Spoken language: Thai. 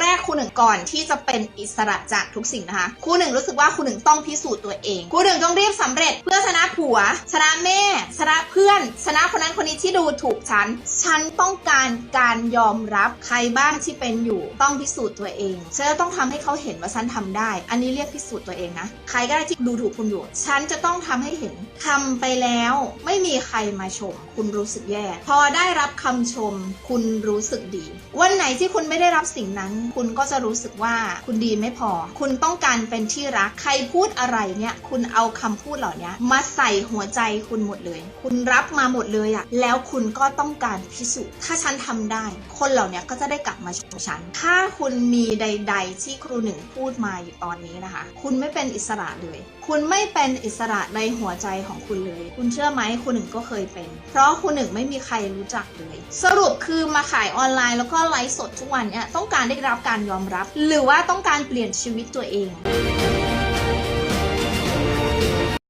แรกครูหนึ่งก่อนที่จะเป็นอิสระจากทุกสิ่งนะคะครูหนึ่งรู้สึกว่าครูหนึ่งต้องพิสูจน์ตัวเองครูหนึ่งต้องรีบสำเร็จเพื่อชนะผัวชนะแม่ชนะเพ อนชนะคนนั้นคนนี้ที่ดูถูกฉัน ฉันต้องการการยอมรับใครบ้างที่เป็นอยู่ต้องพิสูจน์ตัวเองฉันจะต้องทำให้เขาเห็นว่าฉันทำได้ อันนี้เรียกพิสูจน์ตัวเองนะ ใครก็ได้ที่ดูถูกคุณอยู่ ฉันจะต้องทำให้เห็นทำไปแล้วไม่มีใครมาชม คุณรู้สึกแย่ พอได้รับคำชม คุณรู้สึกดี วันไหนที่คุณไม่ได้รับสิ่งนั้น คุณก็จะรู้สึกว่าคุณดีไม่พอ คุณต้องการเป็นที่รัก ใครพูดอะไรเนี่ย คุณเอาคำพูดเหล่านี้มาใส่หัวใจคุณหมดเลย คุณรับมาหมดเลยอะแล้วคุณก็ต้องการพิสูจน์ถ้าฉันทำได้ คนเหล่านี้ก็จะได้กลับมาชมฉัน ถ้าคุณมีใด ๆ ที่ครูหนึ่งพูดมาอยู่ตอนนี้นะคะ คุณไม่เป็นอิสระเลย คุณไม่เป็นอิสระในหัวใจของคุณเลย คุณเชื่อไหมคุณหนึ่งก็เคยเป็น เพราะคุณหนึ่งไม่มีใครรู้จักเลย สรุปคือมาขายออนไลน์แล้วก็ไลฟ์สดทุกวันเนี่ยต้องการได้รับการยอมรับ หรือว่าต้องการเปลี่ยนชีวิตตัวเอง